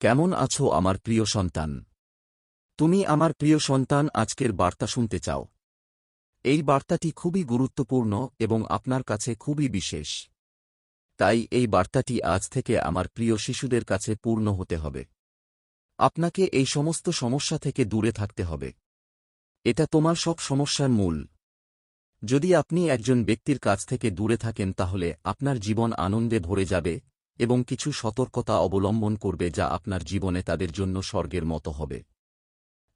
কেমন আছো আমার প্রিয় সন্তান? তুমি আমার প্রিয় সন্তান, আজকের বার্তা শুনতে চাও। এই বার্তাটি খুবই গুরুত্বপূর্ণ এবং আপনার কাছে খুবই বিশেষ। তাই এই বার্তাটি আজ থেকে আমার প্রিয় শিশুদের কাছে পূর্ণ হতে হবে। আপনাকে এই সমস্ত সমস্যা থেকে দূরে থাকতে হবে। এটা তোমার সব সমস্যার মূল। যদি আপনি একজন ব্যক্তির কাছ থেকে দূরে থাকেন, তাহলে আপনার জীবন আনন্দে ভরে যাবে এবং কিছু সতর্কতা অবলম্বন করবে যা আপনার জীবনে তাদের জন্য স্বর্গের মতো হবে।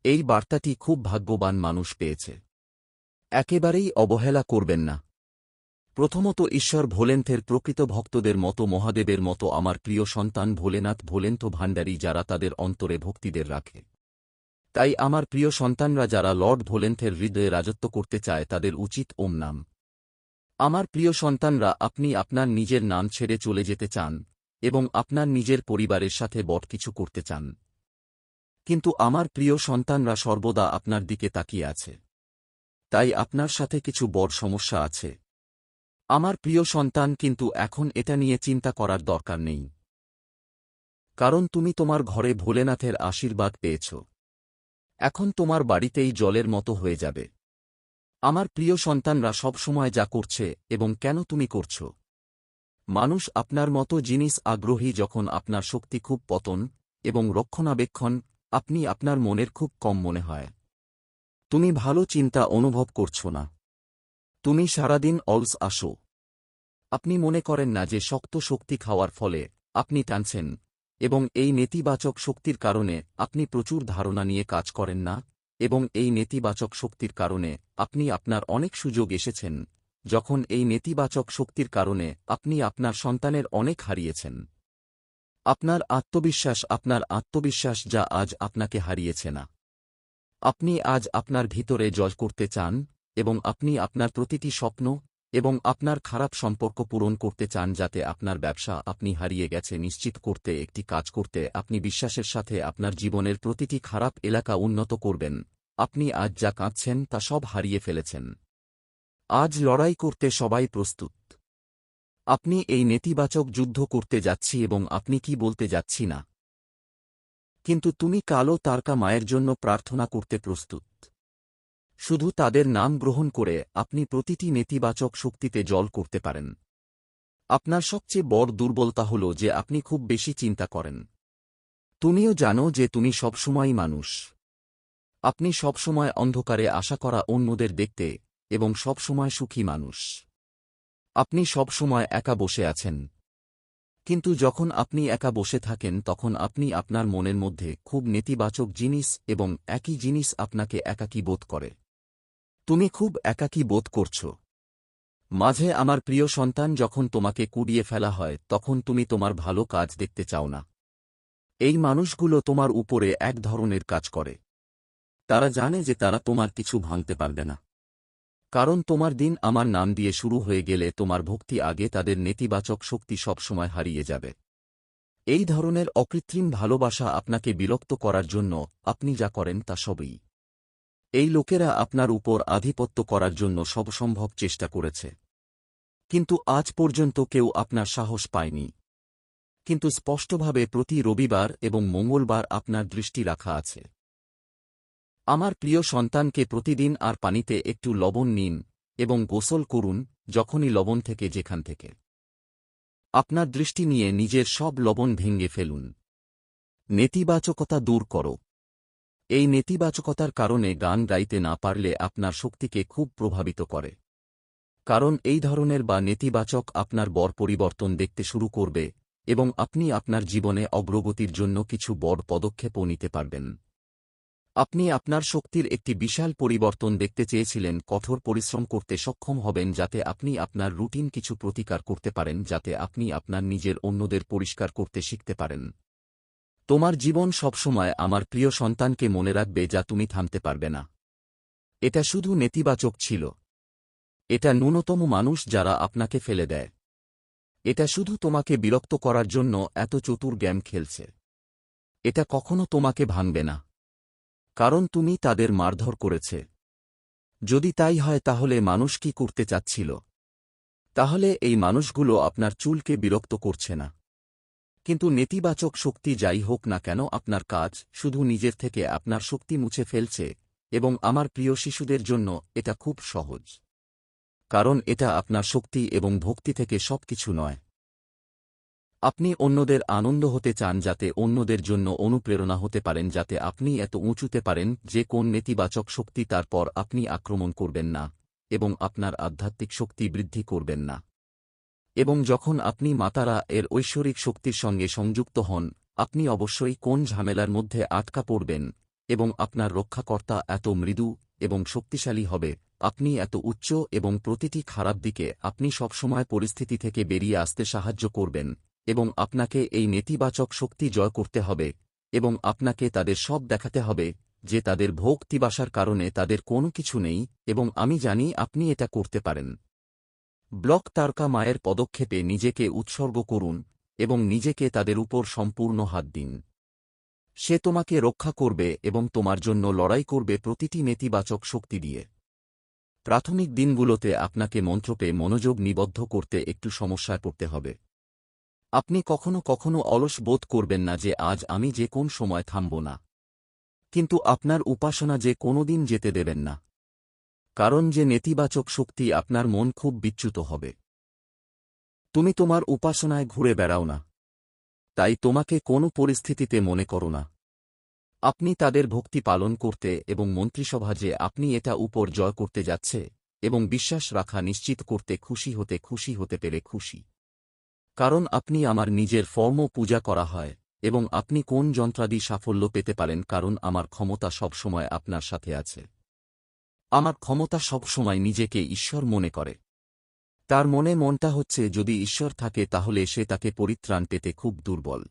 এই বার্তাটি খুব ভাগ্যবান মানুষ পেয়েছে। একেবারেই অবহেলা করবেন না। প্রথমত ঈশ্বর ভোলেন্থের প্রকৃত ভক্তদের মতো মহাদেবের মতো আমার প্রিয় সন্তান ভোলেনাথ ভোলেন্থ ভাণ্ডারী যারা তাদের অন্তরে ভক্তিদের রাখে। তাই আমার প্রিয় সন্তানরা যারা লর্ড ভোলেন্থের হৃদয়ে রাজত্ব করতে চায় তাদের উচিত ওম নাম। আমার প্রিয় সন্তানরা, আপনি আপনার নিজের নাম ছেড়ে চলে যেতে চান এবং আপনার নিজের পরিবারের সাথে বট কিছু করতে চান। কিন্তু আমার প্রিয় সন্তানরা সর্বদা আপনার দিকে তাকিয়ে আছে। তাই আপনার সাথে কিছু বড় সমস্যা আছে। আমার প্রিয় সন্তান, কিন্তু এখন এটা নিয়ে চিন্তা করার দরকার নেই। কারণ তুমি তোমার ঘরে ভোলেনাথের আশীর্বাদ পেয়েছ। এখন তোমার বাড়িতেই জলের মতো হয়ে যাবে। আমার প্রিয় সন্তানরা সব সময় যা করছে এবং কেন তুমি করছ? মানুষ আপনার মতো জিনিস আগ্রহী যখন আপনার শক্তি খুব পতন এবং রক্ষণাবেক্ষণ, আপনি আপনার মনের খুব কম মনে হয়। তুমি ভালো চিন্তা অনুভব করছ না। তুমি সারাদিন অলস আসো। আপনি মনে করেন না যে শক্ত শক্তি খাওয়ার ফলে আপনি টানছেন এবং এই নেতিবাচক শক্তির কারণে আপনি প্রচুর ধারণা নিয়ে কাজ করেন না? এবং এই নেতিবাচক শক্তির কারণে আপনি আপনার অনেক সুযোগ এসেছেন। যখন এই নেতিবাচক শক্তির কারণে আপনি আপনার সন্তানের অনেক হারিয়েছেন। আপনার আত্মবিশ্বাস আপনার আত্মবিশ্বাস যা আজ আপনাকে হারিয়েছে না। আপনি আজ আপনার ভিতরে জয় করতে চান এবং আপনি আপনার প্রতিটি স্বপ্ন এবং আপনার খারাপ সম্পর্ক পূরণ করতে চান যাতে আপনার ব্যবসা আপনি হারিয়ে গেছে নিশ্চিত করতে একটি কাজ করতে আপনি বিশ্বাসের সাথে আপনার জীবনের প্রতিটি খারাপ এলাকা উন্নত করবেন। আপনি আজ যা কাঁদছেন তা সব হারিয়ে ফেলেছেন। আজ লড়াই করতে সবাই প্রস্তুত। আপনি এই নেতিবাচক যুদ্ধ করতে যাচ্ছি এবং আপনি কি বলতে যাচ্ছি না। কিন্তু তুমি কালো তারকা মায়ের জন্য প্রার্থনা করতে প্রস্তুত। শুধু তাদের নাম গ্রহণ করে আপনি প্রতিটি নেতিবাচক শক্তিতে জল করতে পারেন। আপনার সবচেয়ে বড় দুর্বলতা হল যে আপনি খুব বেশি চিন্তা করেন। তুমিও জানো যে তুমি সবসময়ই মানুষ। আপনি সবসময় অন্ধকারে আশা করা অন্যদের দেখতে এবং সবসময় সুখী মানুষ। আপনি সবসময় একা বসে আছেন। কিন্তু যখন আপনি একা বসে থাকেন, তখন আপনি আপনার মনের মধ্যে খুব নেতিবাচক জিনিস এবং একই জিনিস আপনাকে একাকী বোধ করে। তুমি খুব একাকী বোধ করছ। মাঝে আমার প্রিয় সন্তান যখন তোমাকে কুড়িয়ে ফেলা হয়, তখন তুমি তোমার ভালো কাজ দেখতে চাও না। এই মানুষগুলো তোমার উপরে এক ধরনের কাজ করে। তারা জানে যে তারা তোমার কিছু ভাঙতে পারবে না। কারণ তোমার দিন আমার নাম দিয়ে শুরু হয়ে গেলে তোমার ভক্তি আগে তাদের নেতিবাচক শক্তি সবসময় হারিয়ে যাবে। এই ধরনের অকৃত্রিম ভালোবাসা আপনাকে বিরক্ত করার জন্য আপনি যা করেন তা সবই। এই লোকেরা আপনার উপর আধিপত্য করার জন্য সবসম্ভব চেষ্টা করেছে। কিন্তু আজ পর্যন্ত কেউ আপনার সাহস পায়নি। কিন্তু স্পষ্টভাবে প্রতি রবিবার এবং মঙ্গলবার আপনার দৃষ্টি রাখা আছে। আমার প্রিয় সন্তানকে প্রতিদিন আর পানিতে একটু লবণ নিন এবং গোসল করুন যখনই লবণ থেকে যেখান থেকে। আপনার দৃষ্টি নিয়ে নিজের সব লবণ ভেঙে ফেলুন। নেতিবাচকতা দূর করো। এই নেতিবাচকতার কারণে গান গাইতে না পারলে আপনার শক্তিকে খুব প্রভাবিত করে। কারণ এই ধরনের বা নেতিবাচক আপনার বর পরিবর্তন দেখতে শুরু করবে এবং আপনি আপনার জীবনে অগ্রগতির জন্য কিছু বড় পদক্ষেপও নিতে পারবেন। আপনি আপনার শক্তির একটি বিশাল পরিবর্তন দেখতে চেয়েছিলেন, কঠোর পরিশ্রম করতে সক্ষম হবেন যাতে আপনি আপনার রুটিন কিছু প্রতিকার করতে পারেন, যাতে আপনি আপনার নিজের অন্যদের পরিষ্কার করতে শিখতে পারেন। তোমার জীবন সবসময় আমার প্রিয় সন্তানকে মনে রাখবে যা তুমি থামতে পারবে না। এটা শুধু নেতিবাচক ছিল। এটা ন্যূনতম মানুষ যারা আপনাকে ফেলে দেয়। এটা শুধু তোমাকে বিরক্ত করার জন্য এত চতুর গেম খেলছে। এটা কখনো তোমাকে ভাঙবে না। কারণ তুমি তাদের মারধর করেছে। যদি তাই হয় তাহলে মানুষ কি করতে চাচ্ছিল? তাহলে এই মানুষগুলো আপনার চুলকে বিরক্ত করছে না। কিন্তু নেতিবাচক শক্তি যাই হোক না কেন আপনার কাজ শুধু নিজের থেকে আপনার শক্তি মুছে ফেলছে, এবং আমার প্রিয় শিশুদের জন্য এটা খুব সহজ। কারণ এটা আপনার শক্তি এবং ভক্তি থেকে সবকিছু নয়। আপনি অন্যদের আনন্দ হতে চান যাতে অন্যদের জন্য অনুপ্রেরণা হতে পারেন, যাতে আপনি এত উঁচুতে পারেন যে কোন নেতিবাচক শক্তি তারপর আপনি আক্রমণ করবেন না, এবং আপনার আধ্যাত্মিক শক্তি বৃদ্ধি করবেন না। এবং যখন আপনি মাতারা এর ঐশ্বরিক শক্তির সঙ্গে সংযুক্ত হন, আপনি অবশ্যই কোন ঝামেলার মধ্যে আটকা পড়বেন এবং আপনার রক্ষাকর্তা এত মৃদু এবং শক্তিশালী হবে, আপনি এত উচ্চ এবং প্রতিটি খারাপ দিকে আপনি সবসময় পরিস্থিতি থেকে বেরিয়ে আসতে সাহায্য করবেন এবং আপনাকে এই নেতিবাচক শক্তি জয় করতে হবে এবং আপনাকে তাদের সব দেখাতে হবে যে তাদের ভোক্তিবাসার কারণে তাদের কোনো কিছু নেই এবং আমি জানি আপনি এটা করতে পারেন। ব্লক তারকা মায়ের পদক্ষেপে নিজেকে উৎসর্গ করুন এবং নিজেকে তাদের উপর সম্পূর্ণ হাত দিন। সে তোমাকে রক্ষা করবে এবং তোমার জন্য লড়াই করবে প্রতিটি নেতিবাচক শক্তি দিয়ে। প্রাথমিক দিনগুলোতে আপনাকে মন্ত্রপে মনোযোগ নিবদ্ধ করতে একটু সমস্যায় পড়তে হবে। আপনি কখনো কখনো অলস বোধ করবেন না যে আজ আমি যে কোন সময় থামব না। কিন্তু আপনার উপাসনা যে কোনোদিন যেতে দেবেন না। কারণ যে নেতিবাচক শক্তি আপনার মন খুব বিচ্যুত হবে। তুমি তোমার উপাসনায় ঘুরে বেড়াও না। তাই তোমাকে কোনো পরিস্থিতিতে মনে করো না। আপনি তাদের ভক্তি পালন করতে এবং মন্ত্রিসভা যে আপনি এটা উপর জয় করতে যাচ্ছে এবং বিশ্বাস রাখা নিশ্চিত করতে খুশি হতে খুশি হতে পেরে খুশি। কারণ আপনি আমার নিজের ফর্ম পূজা করা হয় এবং আপনি কোন যন্ত্রাদি সাফল্য পেতে পারেন কারণ আমার ক্ষমতা সবসময় আপনার সাথে আছে। আমার ক্ষমতা সবসময় নিজেকে ঈশ্বর মনে করে। তার মনে মনটা হচ্ছে, যদি ঈশ্বর থাকে, তাহলে সে তাকে পরিত্রাণ পেতে খুব দুর্বল।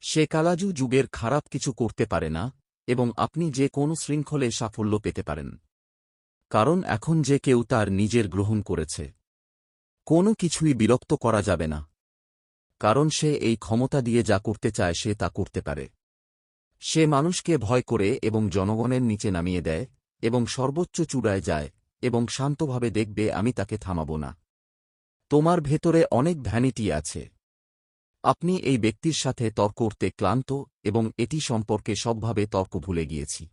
সে কালাজু যুগের খারাপ কিছু করতে পারে না, এবং আপনি যে কোনো শৃঙ্খলে সাফল্য পেতে পারেন। কারণ এখন যে কেউ তার নিজের গ্রহণ করেছে, কোনো কিছুই বিরক্ত করা যাবে না। কারণ সে এই ক্ষমতা দিয়ে যা করতে চায়, সে তা করতে পারে। সে মানুষকে ভয় করে এবং জনগণের নিচে নামিয়ে দেয় এবং সর্বোচ্চ চূড়ায় যায় এবং শান্তভাবে দেখবে আমি তাকে থামাব না। তোমার ভেতরে অনেক ভ্যানিটি আছে। আপনি এই ব্যক্তির সাথে তর্ক করতে ক্লান্ত এবং এটি সম্পর্কে সবভাবে তর্ক ভুলে গিয়েছি।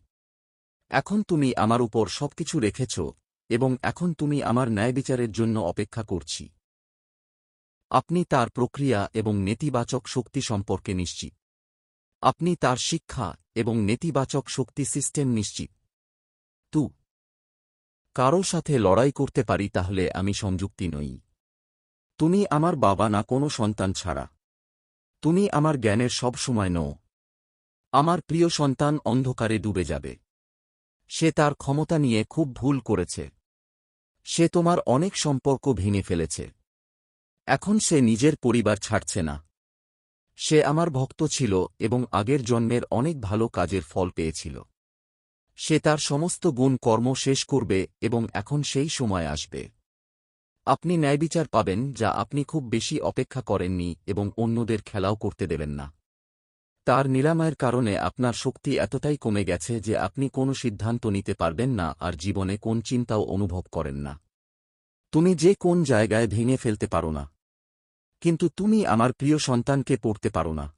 এখন তুমি আমার উপর সবকিছু রেখেছ এবং এখন তুমি আমার ন্যায় বিচারের জন্য অপেক্ষা করছি। আপনি তার প্রক্রিয়া এবং নেতিবাচক শক্তি সম্পর্কে নিশ্চিত। আপনি তার শিক্ষা এবং নেতিবাচক শক্তি সিস্টেম নিশ্চিত। তু। কারও সাথে লড়াই করতে পারি তাহলে আমি সংযুক্তি নই। তুমি আমার বাবা না কোনো সন্তান ছাড়া। তুমি আমার জ্ঞানের সব সময় নও। আমার প্রিয় সন্তান অন্ধকারে ডুবে যাবে। সে তার ক্ষমতা নিয়ে খুব ভুল করেছে। সে তোমার অনেক সম্পর্ক ভেঙে ফেলেছে। এখন সে নিজের পরিবার ছাড়ছে না। সে আমার ভক্ত ছিল এবং আগের জন্মের অনেক ভালো কাজের ফল পেয়েছিল। সে তার সমস্ত গুণ কর্ম শেষ করবে এবং এখন সেই সময় আসবে। আপনি ন্যায়বিচার পাবেন যা আপনি খুব বেশি অপেক্ষা করেননি এবং অন্যদের খেলাও করতে দেবেন না। তার নিরাময়ের কারণে আপনার শক্তি এতটাই কমে গেছে যে আপনি কোনো সিদ্ধান্ত নিতে পারবেন না আর জীবনে কোন চিন্তাও অনুভব করেন না। তুমি যে কোন জায়গায় ভেঙে ফেলতে পারো না। কিন্তু তুমি আমার প্রিয় সন্তানকে পড়তে পারো না।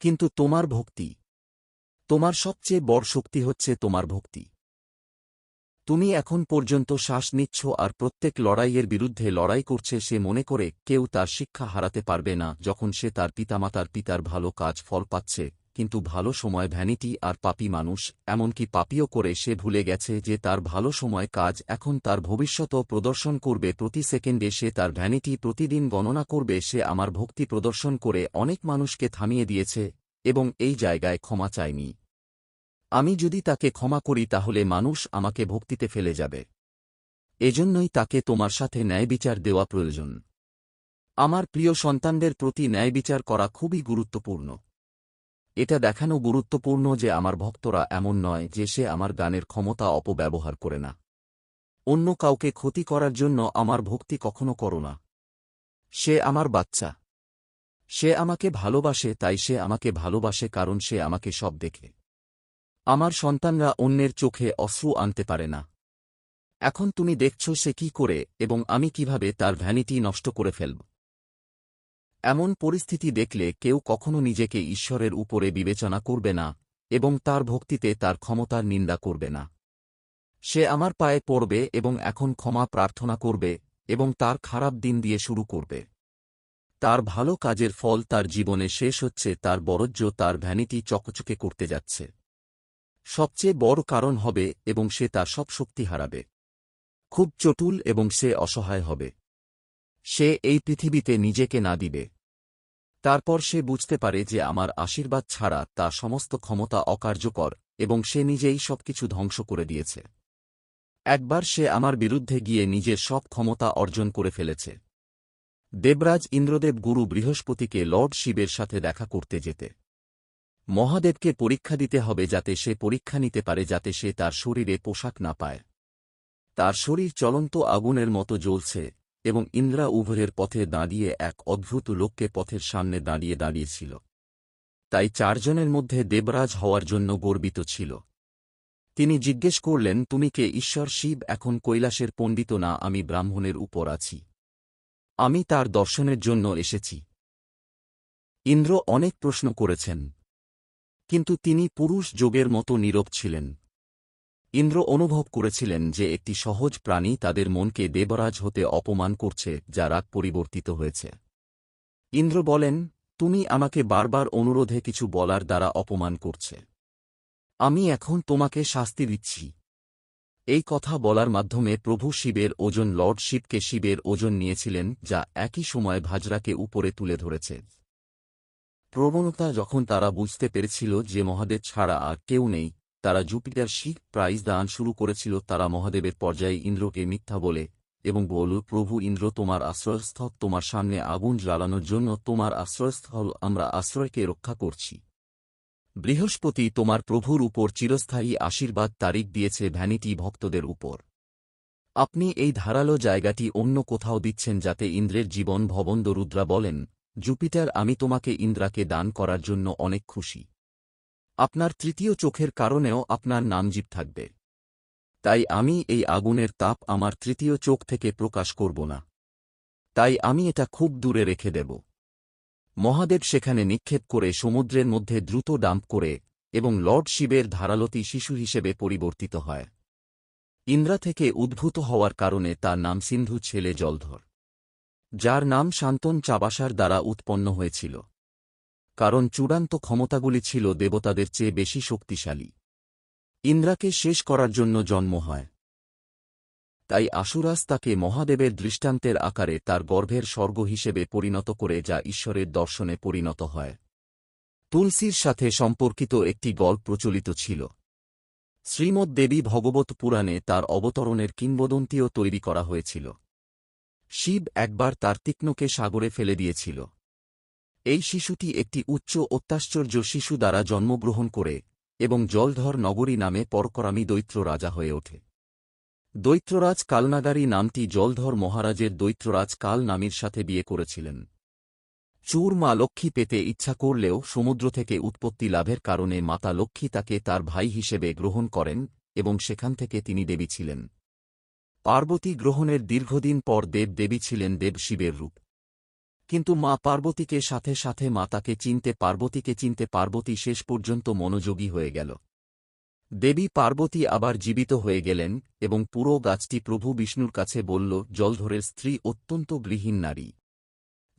কিন্তু তোমার ভক্তি তোমার সবচেয়ে বড় শক্তি হচ্ছে তোমার ভক্তি। তুমি এখন পর্যন্ত শ্বাস নিচ্ছ আর প্রত্যেক লড়াইয়ের বিরুদ্ধে লড়াই করছে সে মনে করে কেউ তার শিক্ষা হারাতে পারবে না যখন সে তার পিতামাতার পিতার ভালো কাজ ফল পাচ্ছে, কিন্তু ভালো সময় ভ্যানিটি আর পাপি মানুষ, এমনকি পাপিও করে সে ভুলে গেছে যে তার ভালো সময় কাজ এখন তার ভবিষ্যতও প্রদর্শন করবে প্রতি সেকেন্ডে সে তার ভ্যানিটি প্রতিদিন গণনা করবে সে আমার ভক্তি প্রদর্শন করে অনেক মানুষকে থামিয়ে দিয়েছে, এবং এই জায়গায় ক্ষমা চায়নি আমি যদি তাকে ক্ষমা করি তাহলে মানুষ আমাকে ভক্তিতে ফেলে যাবে। এজন্যই তাকে তোমার সাথে ন্যায়বিচার দেওয়া প্রয়োজন। আমার প্রিয় সন্তানদের প্রতি ন্যায়বিচার করা খুবই গুরুত্বপূর্ণ। এটা দেখানো গুরুত্বপূর্ণ যে আমার ভক্তরা এমন নয় যে সে আমার গানের ক্ষমতা অপব্যবহার করে না। অন্য কাউকে ক্ষতি করার জন্য আমার ভক্তি কখনো করো না। সে আমার বাচ্চা। সে আমাকে ভালোবাসে তাই সে আমাকে ভালোবাসে কারণ সে আমাকে সব দেখে। আমার সন্তানরা অন্যের চোখে অশ্রু আনতে পারে না। এখন তুমি দেখছ সে কি করে এবং আমি কীভাবে তার ভ্যানিটি নষ্ট করে ফেলব। এমন পরিস্থিতি দেখলে কেউ কখনো নিজেকে ঈশ্বরের উপরে বিবেচনা করবে না এবং তার ভক্তিতে তার ক্ষমতার নিন্দা করবে না। সে আমার পায়ে পড়বে এবং এখন ক্ষমা প্রার্থনা করবে এবং তার খারাপ দিন দিয়ে শুরু করবে। তার ভালো কাজের ফল তার জীবনে শেষ হচ্ছে, তার বরজ্য তার ভ্যানিটি চকচকে করতে যাচ্ছে। সবচেয়ে বড় কারণ হবে এবং সে তার সব শক্তি হারাবে। খুব চটুল এবং সে অসহায় হবে। সে এই পৃথিবীতে নিজেকে না দিবে। তারপর সে বুঝতে পারে যে আমার আশীর্বাদ ছাড়া তা সমস্ত ক্ষমতা অকার্যকর এবং সে নিজেই সবকিছু ধ্বংস করে দিয়েছে। একবার সে আমার বিরুদ্ধে গিয়ে নিজের সব ক্ষমতা অর্জন করে ফেলেছে। দেবরাজ ইন্দ্রদেব গুরু বৃহস্পতিকে লর্ড শিবের সাথে দেখা করতে যেতে। মহাদেবকে পরীক্ষা দিতে হবে যাতে সে পরীক্ষা নিতে পারে যাতে সে তার শরীরে পোশাক না পায়। তার শরীর চলন্ত আগুনের মতো জ্বলছে এবং ইন্দ্রা উভয়ের পথে দাঁড়িয়ে এক অদ্ভুত লোককে পথের সামনে দাঁড়িয়ে দাঁড়িয়েছিল। তাই চারজনের মধ্যে দেবরাজ হওয়ার জন্য গর্বিত ছিল। তিনি জিজ্ঞেস করলেন, তুমি কে? ঈশ্বর শিব, এখন কৈলাসের পণ্ডিত না? আমি ব্রাহ্মণের উপর আছি। আমি তার দর্শনের জন্য এসেছি। ইন্দ্র অনেক প্রশ্ন করেছেন। কিন্তু তিনি পুরুষ যোগের মতো নীরব ছিলেন। ইন্দ্র অনুভব করেছিলেন যে একটি সহজ প্রাণী তাদের মনকে দেবরাজ হতে অপমান করছে, যা রাগ পরিবর্তিত হয়েছে। ইন্দ্র বলেন, তুমি আমাকে বারবার অনুরোধে কিছু বলার দ্বারা অপমান করছে। আমি এখন তোমাকে শাস্তি দিচ্ছি। এই কথা বলার মাধ্যমে প্রভু শিবের ওজন, লর্ড শিবকে শিবের ওজন নিয়েছিলেন, যা একই সময় ভাজরাকে উপরে তুলে ধরেছে। প্রবণতা যখন তারা বুঝতে পেরেছিল যে মহাদেব ছাড়া আর কেউ নেই, তারা জুপিটার শিখ প্রাইজ দান শুরু করেছিল তারা মহাদেবের পর্যায়ে ইন্দ্রকে মিথ্যা বলে এবং বল প্রভু ইন্দ্র, তোমার আশ্রয়স্থল তোমার সামনে আগুন জ্বালানোর জন্য তোমার আশ্রয়স্থল আমরা আশ্রয়কে রক্ষা করছি। বৃহস্পতি তোমার প্রভুর উপর চিরস্থায়ী আশীর্বাদ তারিখ দিয়েছে ভ্যানিটি ভক্তদের উপর। আপনি এই ধারালো জায়গাটি অন্য কোথাও দিচ্ছেন যাতে ইন্দ্রের জীবন ভবন্দ রুদ্রা বলেন জুপিটার, আমি তোমাকে ইন্দ্রাকে দান করার জন্য অনেক খুশি। আপনার তৃতীয় চোখের কারণেও আপনার নামজীব থাকবে। তাই আমি এই আগুনের তাপ আমার তৃতীয় চোখ থেকে প্রকাশ করব না। তাই আমি এটা খুব দূরে রেখে দেব। মহাদেব সেখানে নিক্ষেপ করে সমুদ্রের মধ্যে দ্রুত ডাম্প করে এবং লর্ড শিবের ধারালতি শিশু হিসেবে পরিবর্তিত হয়। ইন্দ্রা থেকে উদ্ভূত হওয়ার কারণে তার নাম সিন্ধু ছেলে জলধর। যার নাম শান্তন চাবাসার দ্বারা উৎপন্ন হয়েছিল। কারণ চূড়ান্ত ক্ষমতাগুলি ছিল দেবতাদের চেয়ে বেশি শক্তিশালী। ইন্দ্রাকে শেষ করার জন্য জন্ম হয়। তাই আশুরাস তাকে মহাদেবের দৃষ্টান্তের আকারে তার গর্ভের স্বর্গ হিসেবে পরিণত করে যা ঈশ্বরের দর্শনে পরিণত হয়। তুলসীর সাথে সম্পর্কিত একটি গল্প প্রচলিত ছিল। শ্রীমদ দেবী ভগবত পুরাণে তার অবতরণের কিংবদন্তীও তৈরি করা হয়েছিল। শিব একবার তার তীক্ষ্ণকে সাগরে ফেলে দিয়েছিল। এই শিশুটি একটি উচ্চ অত্যাশ্চর্য শিশু দ্বারা জন্মগ্রহণ করে এবং জলধর নগরী নামে পরকরামী দৈত্র রাজা হয়ে ওঠে। দৈত্ররাজ কালনাগারী নামটি জলধর মহারাজের দৈত্ররাজ কাল নামীর সাথে বিয়ে করেছিলেন। চুর মা লক্ষ্মী পেতে ইচ্ছা করলেও সমুদ্র থেকে উৎপত্তি লাভের কারণে মাতা লক্ষ্মী তাকে তার ভাই হিসেবে গ্রহণ করেন এবং সেখান থেকে তিনি দেবী ছিলেন। পার্বতী গ্রহণের দীর্ঘদিন পর দেব দেবী ছিলেন দেব শিবের রূপ। কিন্তু মা পার্বতীকে সাথে সাথে মাতাকে চিনতে পার্বতীকে চিনতে পার্বতী শেষ পর্যন্ত মনোযোগী হয়ে গেল। দেবী পার্বতী আবার জীবিত হয়ে গেলেন এবং পুরো গাছটি প্রভু বিষ্ণুর কাছে বলল, জলধরের স্ত্রী অত্যন্ত গৃহীন নারী।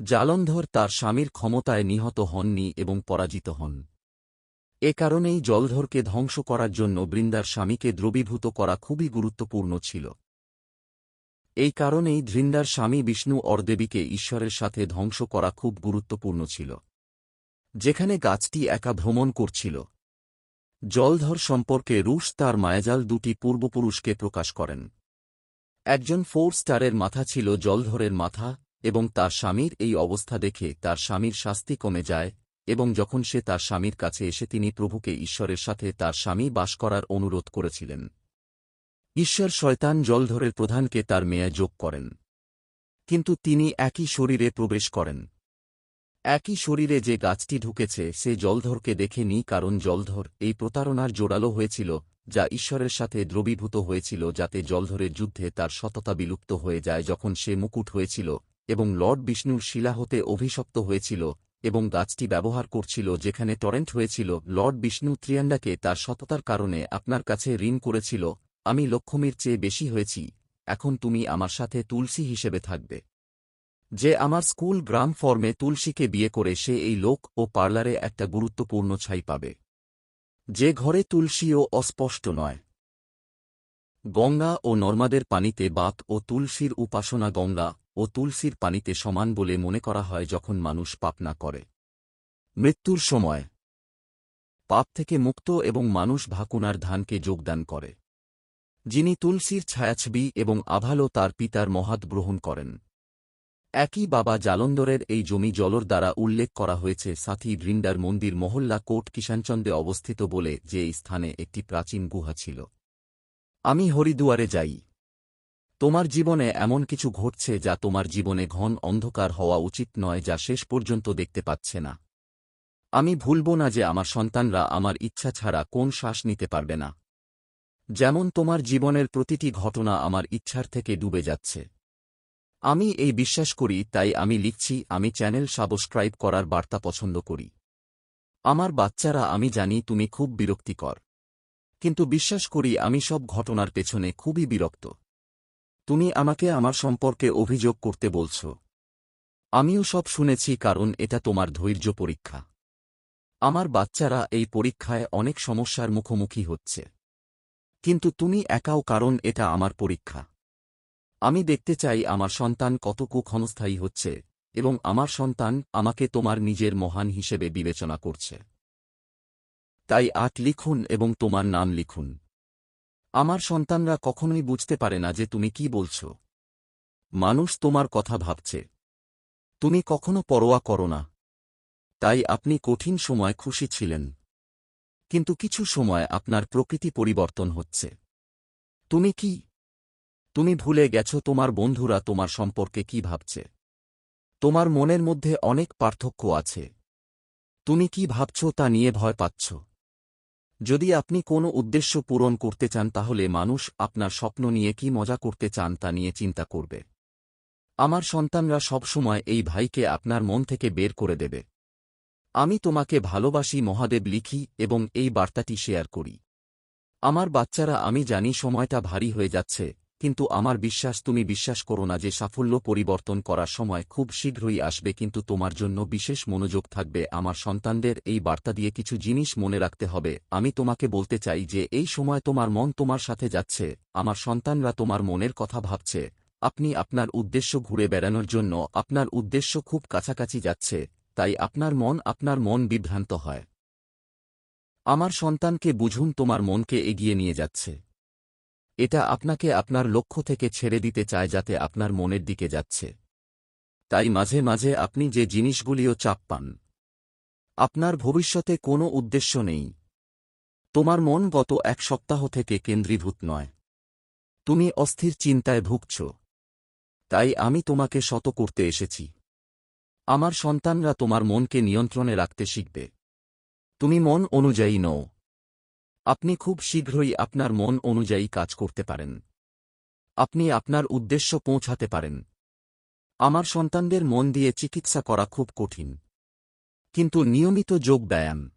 জালন্ধর তার স্বামীর ক্ষমতায় নিহত হননি এবং পরাজিত হন। এ কারণেই জলধরকে ধ্বংস করার জন্য বৃন্দার স্বামীকে দ্রবীভূত করা খুবই গুরুত্বপূর্ণ ছিল। এই কারণেই ধৃন্দার স্বামী বিষ্ণু অর্দেবীকে ঈশ্বরের সাথে ধ্বংস করা খুব গুরুত্বপূর্ণ ছিল। যেখানে গাছটি একা ভ্রমণ করছিল। জলধর সম্পর্কে রুশ তার মায়াজাল দুটি পূর্বপুরুষকে প্রকাশ করেন। একজন ফোর স্টারের মাথা ছিল জলধরের মাথা, এবং তার স্বামীর এই অবস্থা দেখে তার স্বামীর শাস্তি কমে যায়, এবং যখন সে তার স্বামীর কাছে এসে তিনি প্রভুকে ঈশ্বরের সাথে তার স্বামী বাস করার অনুরোধ করেছিলেন। ঈশ্বর শয়তান জলধরের প্রধানকে তার মেয়ে যোগ করেন। কিন্তু তিনি একই শরীরে প্রবেশ করেন। একই শরীরে যে গাছটি ঢুকেছে, সে জলধরকে দেখেনি কারণ জলধর এই প্রতারণার জোরালো হয়েছিল, যা ঈশ্বরের সাথে দ্রবীভূত হয়েছিল, যাতে জলধরের যুদ্ধে তার সততা বিলুপ্ত হয়ে যায় যখন সে মুকুট হয়েছিল, এবং লর্ড বিষ্ণুর শিলা হতে অভিশপ্ত হয়েছিল, এবং গাছটি ব্যবহার করছিল যেখানে টরেন্ট হয়েছিল। লর্ড বিষ্ণু ত্রিয়ান্ডাকে তার সততার কারণে আপনার কাছে ঋণ করেছিল আমি লক্ষ্মীর চেয়ে বেশি হয়েছি, এখন তুমি আমার সাথে তুলসী হিসেবে থাকবে। যে আমার স্কুল গ্রাম ফর্মে তুলসীকে বিয়ে করে সে এই লোক ও পার্লারে একটা গুরুত্বপূর্ণ ছাই পাবে। যে ঘরে তুলসীও অস্পষ্ট নয়। গঙ্গা ও নর্মাদের পানিতে বাত ও তুলসীর উপাসনা গঙ্গা ও তুলসীর পানিতে সমান বলে মনে করা হয় যখন মানুষ পাপ না করে। মৃত্যুর সময়। পাপ থেকে মুক্ত এবং মানুষ ভাকুনার ধানকে যোগদান করে। যিনি তুলসীর ছায়াছবি এবং আভালো তার পিতার মহাত গ্রহণ করেন। একই বাবা জালন্দরের এই জমি জলর দ্বারা উল্লেখ করা হয়েছে সাথী ব্রিন্ডার মন্দির মহল্লা কোট কিষানচন্দে অবস্থিত বলে যে এই স্থানে একটি প্রাচীন গুহা ছিল। আমি হরিদুয়ারে যাই। তোমার জীবনে এমন কিছু ঘটছে যা তোমার জীবনে ঘন অন্ধকার হওয়া উচিত নয় যা শেষ পর্যন্ত দেখতে পাচ্ছে না। আমি ভুলব না যে আমার সন্তানরা আমার ইচ্ছা ছাড়া কোন শ্বাস নিতে পারবে না। যেমন তোমার জীবনের প্রতিটি ঘটনা আমার ইচ্ছার থেকে ডুবে যাচ্ছে। আমি এই বিশ্বাস করি, তাই আমি লিখছি, আমি চ্যানেল সাবস্ক্রাইব করার বার্তা পছন্দ করি। আমার বাচ্চারা, আমি জানি তুমি খুব বিরক্তিকর। কিন্তু বিশ্বাস করি, আমি সব ঘটনার পেছনে খুবই বিরক্ত। তুমি আমাকে আমার সম্পর্কে অভিযোগ করতে বলছ। আমিও সব শুনেছি, কারণ এটা তোমার ধৈর্য পরীক্ষা। আমার বাচ্চারা এই পরীক্ষায় অনেক সমস্যার মুখোমুখি হচ্ছে। কিন্তু তুমি একাও কারণ এটা আমার পরীক্ষা। আমি দেখতে চাই আমার সন্তান কতকু ক্ষণস্থায়ী হচ্ছে, এবং আমার সন্তান আমাকে তোমার নিজের মহান হিসেবে বিবেচনা করছে। তাই আট লিখুন এবং তোমার নাম লিখুন। আমার সন্তানরা কখনোই বুঝতে পারে না যে তুমি কি বলছ। মানুষ তোমার কথা ভাবছে। তুমি কখনো পরোয়া করো না। তাই আপনি কঠিন সময় খুশি ছিলেন। কিন্তু কিছু সময় আপনার প্রকৃতি পরিবর্তন হচ্ছে। তুমি কি? তুমি ভুলে গেছ তোমার বন্ধুরা তোমার সম্পর্কে কি ভাবছে। তোমার মনের মধ্যে অনেক পার্থক্য আছে। তুমি কি ভাবছ তা নিয়ে ভয় পাচ্ছ। যদি আপনি কোনো উদ্দেশ্য পূরণ করতে চান তাহলে মানুষ আপনার স্বপ্ন নিয়ে কি মজা করতে চান তা নিয়ে চিন্তা করবে। আমার সন্তানরা সবসময় এই ভাইকে আপনার মন থেকে বের করে দেবে। আমি তোমাকে ভালোবাসি মহাদেব লিখি এবং এই বার্তাটি শেয়ার করি। আমার বাচ্চারা, আমি জানি সময়টা ভারী হয়ে যাচ্ছে, কিন্তু আমার বিশ্বাস, তুমি বিশ্বাস করো না যে সাফল্য পরিবর্তন করার সময় খুব শীঘ্রই আসবে, কিন্তু তোমার জন্য বিশেষ মনোযোগ থাকবে। আমার সন্তানদের এই বার্তা দিয়ে কিছু জিনিস মনে রাখতে হবে। আমি তোমাকে বলতে চাই যে এই সময় তোমার মন তোমার সাথে যাচ্ছে, আমার সন্তানরা তোমার মনের কথা ভাবছে, আপনি আপনার উদ্দেশ্য ঘুরে বেড়ানোর জন্য আপনার উদ্দেশ্য খুব কাছাকাছি যাচ্ছে। তাই আপনার মন আপনার মন বিভ্রান্ত হয়। আমার সন্তানকে বুঝুন, তোমার মনকে এগিয়ে নিয়ে যাচ্ছে। এটা আপনাকে আপনার লক্ষ্য থেকে ছেড়ে দিতে চায় যাতে আপনার মনের দিকে যাচ্ছে। তাই মাঝে মাঝে আপনি যে জিনিসগুলিও চাপ পান, আপনার ভবিষ্যতে কোনো উদ্দেশ্য নেই। তোমার মন গত এক সপ্তাহ থেকে কেন্দ্রীভূত নয়। তুমি অস্থির চিন্তায় ভুগছ। তাই আমি তোমাকে শত করতে এসেছি। আমার সন্তানরা তোমার মনকে নিয়ন্ত্রণে রাখতে শিখবে। তুমি মন অনুযায়ী নও। আপনি খুব শীঘ্রই আপনার মন অনুযায়ী কাজ করতে পারেন। আপনি আপনার উদ্দেশ্য পৌঁছাতে পারেন। আমার সন্তানদের মন দিয়ে চিকিৎসা করা খুব কঠিন। কিন্তু নিয়মিত যোগ ব্যায়াম।